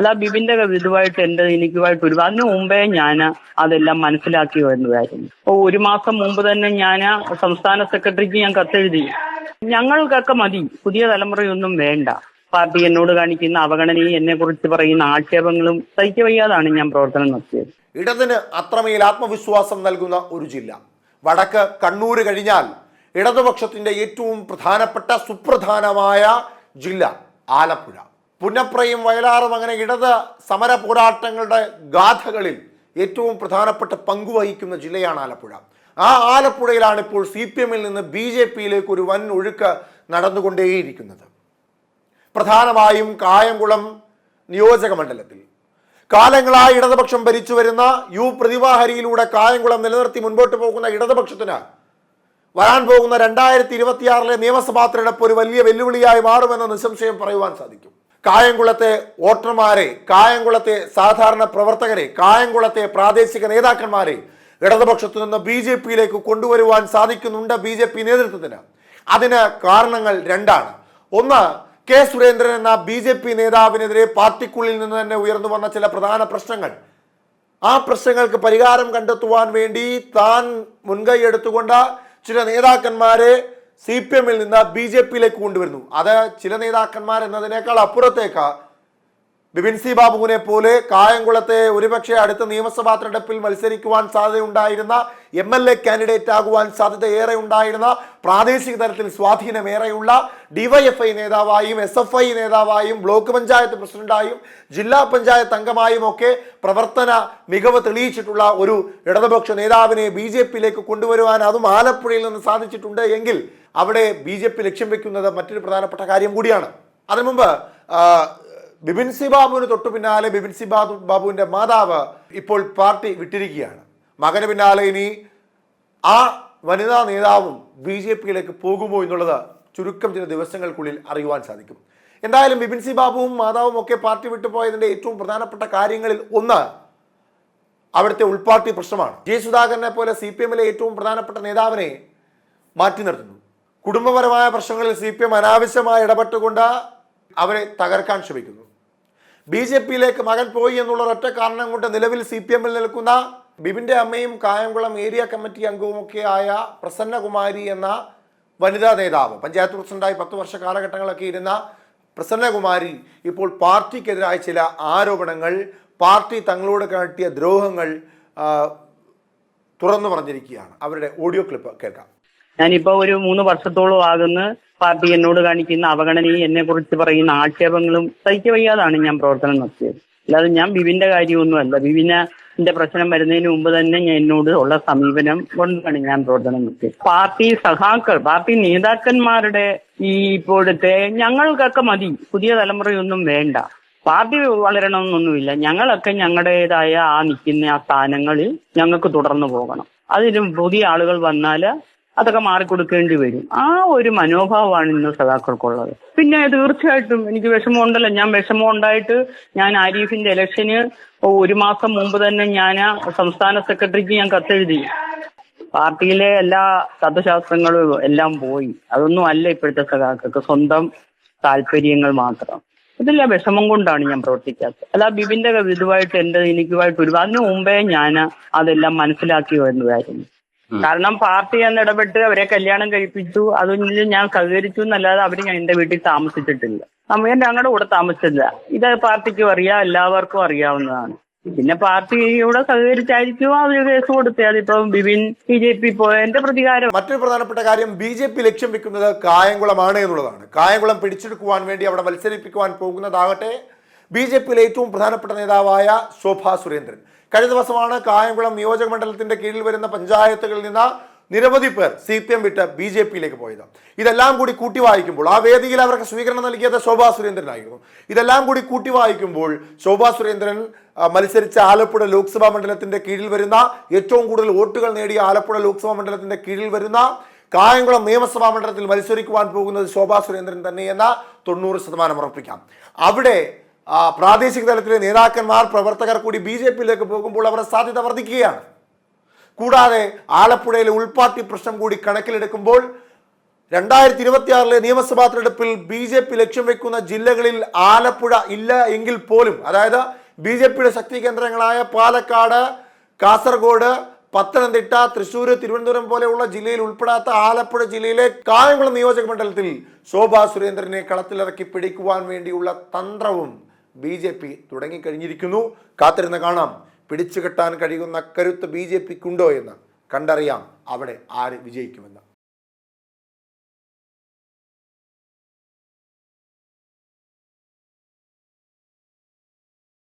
അല്ല ബിബിന്റെ ഇതുമായിട്ട് എന്റെ എനിക്കുമായിട്ട് ഒരു അതിനു മുമ്പേ ഞാൻ അതെല്ലാം മനസ്സിലാക്കി വരുന്നതായിരുന്നു. അപ്പൊ ഒരു മാസം മുമ്പ് തന്നെ ഞാൻ സംസ്ഥാന സെക്രട്ടറിക്ക് ഞാൻ കത്തെഴുതി. ഞങ്ങൾക്കൊക്കെ മതി. പുതിയ തലമുറയൊന്നും വേണ്ട. പാർട്ടി എന്നോട് കാണിക്കുന്ന അവഗണനയും എന്നെ കുറിച്ച് പറയുന്ന ആക്ഷേപങ്ങളും സഹിക്കവയ്യാതാണ് ഞാൻ പ്രവർത്തനം നടത്തിയത്. ഇടതിന് അത്രമേൽ ആത്മവിശ്വാസം നൽകുന്ന ഒരു ജില്ല. വടക്ക് കണ്ണൂർ കഴിഞ്ഞാൽ ഇടതുപക്ഷത്തിന്റെ ഏറ്റവും പ്രധാനപ്പെട്ട സുപ്രധാനമായ ജില്ല ആലപ്പുഴ. പുന്നപ്രയും വയലാറും അങ്ങനെ ഇടത് സമര പോരാട്ടങ്ങളുടെ ഗാഥകളിൽ ഏറ്റവും പ്രധാനപ്പെട്ട പങ്കുവഹിക്കുന്ന ജില്ലയാണ് ആലപ്പുഴ. ആ ആലപ്പുഴയിലാണ് ഇപ്പോൾ സി പി എമ്മിൽ നിന്ന് ബി ജെ പിയിലേക്ക് ഒരു വൻ ഒഴുക്ക് നടന്നുകൊണ്ടേയിരിക്കുന്നത്. പ്രധാനമായും കായംകുളം നിയോജക മണ്ഡലത്തിൽ. കാലങ്ങളായി ഇടതുപക്ഷം ഭരിച്ചു വരുന്ന യു പ്രതിവാഹരിയിലൂടെ കായംകുളം നിലനിർത്തി മുൻപോട്ട് പോകുന്ന ഇടതുപക്ഷത്തിന് വരാൻ പോകുന്ന രണ്ടായിരത്തി ഇരുപത്തിയാറിലെ നിയമസഭാ തെരഞ്ഞെടുപ്പ് ഒരു വലിയ വെല്ലുവിളിയായി മാറുമെന്ന് നിസ്സംശയം പറയുവാൻ സാധിക്കും. കായംകുളത്തെ വോട്ടർമാരെ കായംകുളത്തെ സാധാരണ പ്രവർത്തകരെ കായംകുളത്തെ പ്രാദേശിക നേതാക്കന്മാരെ ഇടതുപക്ഷത്തു നിന്ന് ബി ജെ പിയിലേക്ക് കൊണ്ടുവരുവാൻ സാധിക്കുന്നുണ്ട് ബി ജെ പി നേതൃത്വത്തിന്. അതിന് കാരണങ്ങൾ രണ്ടാണ്. ഒന്ന് കെ സുരേന്ദ്രൻ എന്ന ബി ജെ പി നേതാവിനെതിരെ പാർട്ടിക്കുള്ളിൽ നിന്ന് തന്നെ ഉയർന്നു വന്ന ചില പ്രധാന പ്രശ്നങ്ങൾ. ആ പ്രശ്നങ്ങൾക്ക് പരിഹാരം കണ്ടെത്തുവാൻ വേണ്ടി താൻ മുൻകൈ എടുത്തുകൊണ്ട് ചില നേതാക്കന്മാരെ സി പി എമ്മിൽ നിന്ന് ബി ജെ പിയിലേക്ക് കൊണ്ടുവരുന്നു. അത് ചില നേതാക്കന്മാർ എന്നതിനേക്കാൾ അപ്പുറത്തേക്ക് ബിപിൻ സി ബാബുവിനെ പോലെ കായംകുളത്തെ ഒരുപക്ഷെ അടുത്ത നിയമസഭാ തെരഞ്ഞെടുപ്പിൽ മത്സരിക്കുവാൻ സാധ്യതയുണ്ടായിരുന്ന എം എൽ എ കാൻഡിഡേറ്റ് ആകുവാൻ സാധ്യത ഏറെ ഉണ്ടായിരുന്ന പ്രാദേശിക തലത്തിൽ സ്വാധീനമേറെയുള്ള ഡിവൈഎഫ്ഐ നേതാവായും എസ് എഫ് ഐ നേതാവായും ബ്ലോക്ക് പഞ്ചായത്ത് പ്രസിഡന്റായും ജില്ലാ പഞ്ചായത്ത് അംഗമായും ഒക്കെ പ്രവർത്തന മികവ് തെളിയിച്ചിട്ടുള്ള ഒരു ഇടതുപക്ഷ നേതാവിനെ ബി ജെ പിയിലേക്ക് കൊണ്ടുവരുവാൻ അതും ആലപ്പുഴയിൽ നിന്ന് സാധിച്ചിട്ടുണ്ട് എങ്കിൽ അവിടെ ബി ജെ പി ലക്ഷ്യം വെക്കുന്നത് മറ്റൊരു പ്രധാനപ്പെട്ട കാര്യം കൂടിയാണ്. അതിനു മുമ്പ് ആ, ബിപിൻ സി ബാബുവിന് തൊട്ടു പിന്നാലെ ബിപിൻ സി ബാബു ബാബുവിന്റെ മാതാവ് ഇപ്പോൾ പാർട്ടി വിട്ടിരിക്കുകയാണ്. മകന് പിന്നാലെ ഇനി ആ വനിതാ നേതാവും ബി ജെ പിയിലേക്ക് പോകുമോ എന്നുള്ളത് ചുരുക്കം ചില ദിവസങ്ങൾക്കുള്ളിൽ അറിയുവാൻ സാധിക്കും. എന്തായാലും ബിപിൻ സി ബാബുവും മാതാവും ഒക്കെ പാർട്ടി വിട്ടുപോയതിന്റെ ഏറ്റവും പ്രധാനപ്പെട്ട കാര്യങ്ങളിൽ ഒന്ന് അവിടുത്തെ ഉൾപാർട്ടി പ്രശ്നമാണ്. ജെ സുധാകരനെ പോലെ സി പി എമ്മിലെ ഏറ്റവും പ്രധാനപ്പെട്ട നേതാവിനെ മാറ്റി നിർത്തുന്നു. കുടുംബപരമായ പ്രശ്നങ്ങളിൽ സി പി എം അനാവശ്യമായി ഇടപെട്ടുകൊണ്ട് അവരെ തകർക്കാൻ ശ്രമിക്കുന്നു. ബി ജെ പിയിലേക്ക് മകൻ പോയി എന്നുള്ള ഒറ്റ കാരണം കൊണ്ട് നിലവിൽ സി പി എമ്മിൽ നിൽക്കുന്ന ബിബിന്റെ അമ്മയും കായംകുളം ഏരിയ കമ്മിറ്റി അംഗവുമൊക്കെ ആയ പ്രസന്നകുമാരി എന്ന വനിതാ നേതാവ് പഞ്ചായത്ത് പ്രസിഡന്റായി പത്ത് വർഷ കാലഘട്ടങ്ങളൊക്കെ ഇരുന്ന പ്രസന്നകുമാരി ഇപ്പോൾ പാർട്ടിക്കെതിരായ ചില ആരോപണങ്ങൾ പാർട്ടി തങ്ങളോട് കാട്ടിയ ദ്രോഹങ്ങൾ തുറന്നു പറഞ്ഞിരിക്കുകയാണ്. അവരുടെ ഓഡിയോ ക്ലിപ്പ് കേൾക്കാം. ഞാനിപ്പോൾ ഒരു മൂന്ന് വർഷത്തോളം ആകുന്ന പാർട്ടി എന്നോട് കാണിക്കുന്ന അവഗണനയും എന്നെ കുറിച്ച് പറയുന്ന ആക്ഷേപങ്ങളും സഹിക്കവയ്യാതാണ് ഞാൻ പ്രവർത്തനം നടത്തിയത്. അല്ലാതെ ഞാൻ ബിബിന്റെ കാര്യമൊന്നുമല്ല. ബിബിനെ പ്രശ്നം വരുന്നതിന് മുമ്പ് തന്നെ ഞാൻ എന്നോട് ഉള്ള സമീപനം കൊണ്ടാണ് ഞാൻ പ്രവർത്തനം നടത്തിയത്. പാർട്ടി സഹാക്കൾ പാർട്ടി നേതാക്കന്മാരുടെ ഈ ഇപ്പോഴത്തെ ഞങ്ങൾക്കൊക്കെ മതി. പുതിയ തലമുറയൊന്നും വേണ്ട. പാർട്ടി വളരണമെന്നൊന്നുമില്ല. ഞങ്ങളൊക്കെ ഞങ്ങളുടേതായ ആ നിൽക്കുന്ന ആ സ്ഥാനങ്ങളിൽ ഞങ്ങൾക്ക് തുടർന്നു പോകണം. അതിന് പുതിയ ആളുകൾ വന്നാൽ അതൊക്കെ മാറിക്കൊടുക്കേണ്ടി വരും. ആ ഒരു മനോഭാവമാണ് ഇന്ന് സഖാക്കൾക്കുള്ളത്. പിന്നെ തീർച്ചയായിട്ടും എനിക്ക് വിഷമം ഉണ്ടല്ലോ ഞാൻ വിഷമം ഉണ്ടായിട്ട് ഞാൻ ആരിഫിന്റെ ഇലക്ഷന് ഒരു മാസം മുമ്പ് തന്നെ ഞാൻ സംസ്ഥാന സെക്രട്ടറിക്ക് ഞാൻ കത്തെഴുതി. പാർട്ടിയിലെ എല്ലാ തത്വശാസ്ത്രങ്ങളും എല്ലാം പോയി. അതൊന്നും അല്ല ഇപ്പോഴത്തെ സഖാക്കൾക്ക്. സ്വന്തം താല്പര്യങ്ങൾ മാത്രം. ഇതില്ല വിഷമം കൊണ്ടാണ് ഞാൻ പ്രവർത്തിക്കാത്തത്. അല്ല ബിബിന്റെ ഇതുമായിട്ട് എന്റെ എനിക്കുമായിട്ട് ഒരു അതിനു മുമ്പേ ഞാൻ അതെല്ലാം മനസ്സിലാക്കി വരുന്നതായിരുന്നു. കാരണം പാർട്ടി എന്ന് ഇടപെട്ട് അവരെ കല്യാണം കഴിപ്പിച്ചു. അതൊന്നും ഞാൻ സഹകരിച്ചു എന്നല്ലാതെ അവർ ഞാൻ എന്റെ വീട്ടിൽ താമസിച്ചിട്ടില്ല. ഞാൻ ഞങ്ങളുടെ കൂടെ താമസിച്ചില്ല. ഇത് പാർട്ടിക്കും അറിയാം എല്ലാവർക്കും അറിയാവുന്നതാണ്. പിന്നെ പാർട്ടിയോടെ സഹകരിച്ചായിരിക്കും അവർ കേസ് കൊടുത്തത്. അതിപ്പം ബിബിൻ ബി ജെ പി പോയതിന്റെ പ്രതികാരം. മറ്റൊരു പ്രധാനപ്പെട്ട കാര്യം ബി ജെ പി ലക്ഷ്യം വെക്കുന്നത് കായംകുളമാണ് എന്നുള്ളതാണ്. കായംകുളം പിടിച്ചെടുക്കുവാൻ വേണ്ടി അവിടെ മത്സരിപ്പിക്കുവാൻ പോകുന്നതാകട്ടെ ബി ജെ പിയിലെ ഏറ്റവും പ്രധാനപ്പെട്ട നേതാവായ ശോഭാ സുരേന്ദ്രൻ. കഴിഞ്ഞ ദിവസമാണ് കായംകുളം നിയോജക മണ്ഡലത്തിന്റെ കീഴിൽ വരുന്ന പഞ്ചായത്തുകളിൽ നിന്ന് നിരവധി പേർ സി പി എം വിട്ട് ബി ജെ പിയിലേക്ക് പോയത്. ഇതെല്ലാം കൂടി കൂട്ടി വായിക്കുമ്പോൾ ആ വേദിയിൽ അവർക്ക് സ്വീകരണം നൽകിയത് ശോഭാ സുരേന്ദ്രനായിരുന്നു. ഇതെല്ലാം കൂടി കൂട്ടി വായിക്കുമ്പോൾ ശോഭാ സുരേന്ദ്രൻ മത്സരിച്ച ആലപ്പുഴ ലോക്സഭാ മണ്ഡലത്തിന്റെ കീഴിൽ വരുന്ന ഏറ്റവും കൂടുതൽ വോട്ടുകൾ നേടിയ ആലപ്പുഴ ലോക്സഭാ മണ്ഡലത്തിന്റെ കീഴിൽ വരുന്ന കായംകുളം നിയമസഭാ മണ്ഡലത്തിൽ മത്സരിക്കുവാൻ പോകുന്നത് ശോഭാ സുരേന്ദ്രൻ തന്നെയെന്ന തൊണ്ണൂറ് ശതമാനം ഉറപ്പിക്കാം. അവിടെ പ്രാദേശിക തലത്തിലെ നേതാക്കന്മാർ പ്രവർത്തകർ കൂടി ബി ജെ പിയിലേക്ക് പോകുമ്പോൾ അവരുടെ സാധ്യത വർദ്ധിക്കുകയാണ്. കൂടാതെ ആലപ്പുഴയിലെ ഉൾപാർട്ടി പ്രശ്നം കൂടി കണക്കിലെടുക്കുമ്പോൾ രണ്ടായിരത്തി ഇരുപത്തിയാറിലെ നിയമസഭാ തെരഞ്ഞെടുപ്പിൽ ബി ജെ പി ലക്ഷ്യം വെക്കുന്ന ജില്ലകളിൽ ആലപ്പുഴ ഇല്ല എങ്കിൽ പോലും അതായത് ബി ജെ പിയുടെ ശക്തി കേന്ദ്രങ്ങളായ പാലക്കാട് കാസർഗോഡ് പത്തനംതിട്ട തൃശ്ശൂർ തിരുവനന്തപുരം പോലെയുള്ള ജില്ലയിൽ ഉൾപ്പെടാത്ത ആലപ്പുഴ ജില്ലയിലെ കായംകുളം നിയോജക മണ്ഡലത്തിൽ ശോഭാ സുരേന്ദ്രനെ കളത്തിലിറക്കി പിടിക്കുവാൻ വേണ്ടിയുള്ള തന്ത്രവും ബി ജെ പി തുടങ്ങിക്കഴിഞ്ഞിരിക്കുന്നു. കാത്തിരുന്ന് കാണാം. പിടിച്ചു കെട്ടാൻ കഴിയുന്ന കരുത്ത് ബി ജെ പിക്കുണ്ടോ എന്ന് കണ്ടറിയാം. അവിടെ ആര് വിജയിക്കുമെന്ന്.